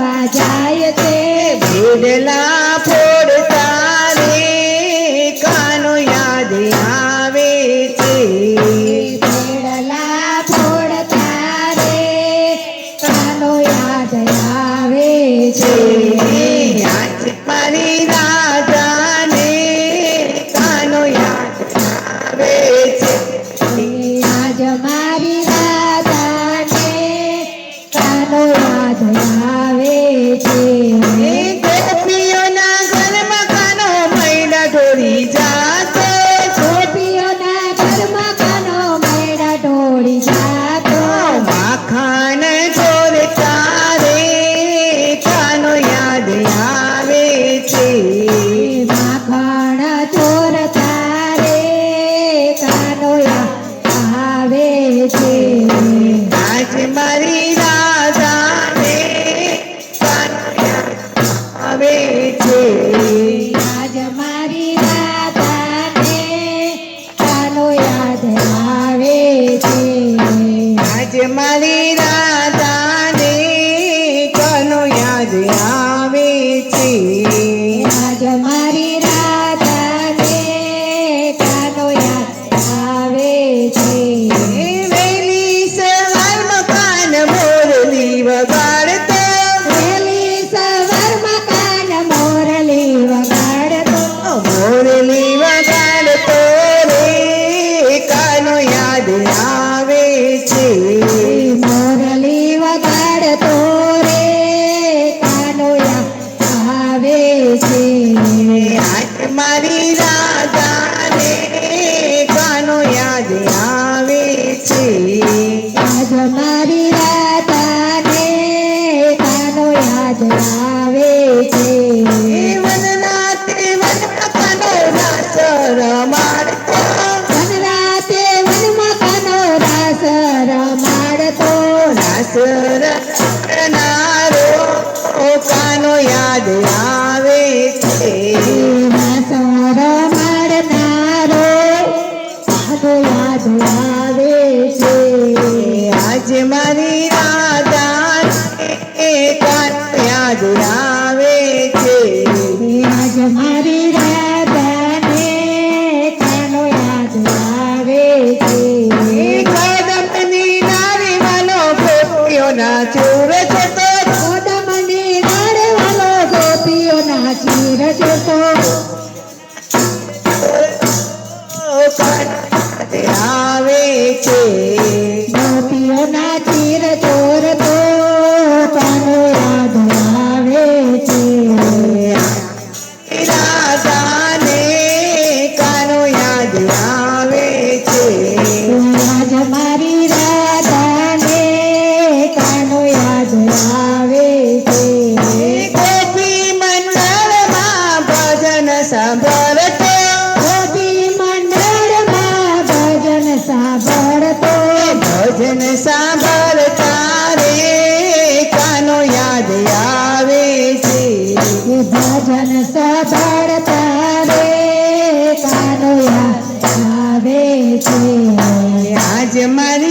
કરવા જાય તે ભૂડલા ફોડતા રે કાનો યાદ આવે છે. ભૂડલા ફોડતા રે કાનો યાદ આવે છે. યાદ más. દિવસ મારી રાતાને કાનો યાદ આવે છે. વન રાતે વનમાં કાનો રાસ રમાડતો. વન રાતે વનમાં કાનો રાસ રમાડતો. રાસ રમાડનારો કાનો યાદ આવે છે. રાસ મન સાંભળતા રે કાનો યાદ આવે છે. આજ મારી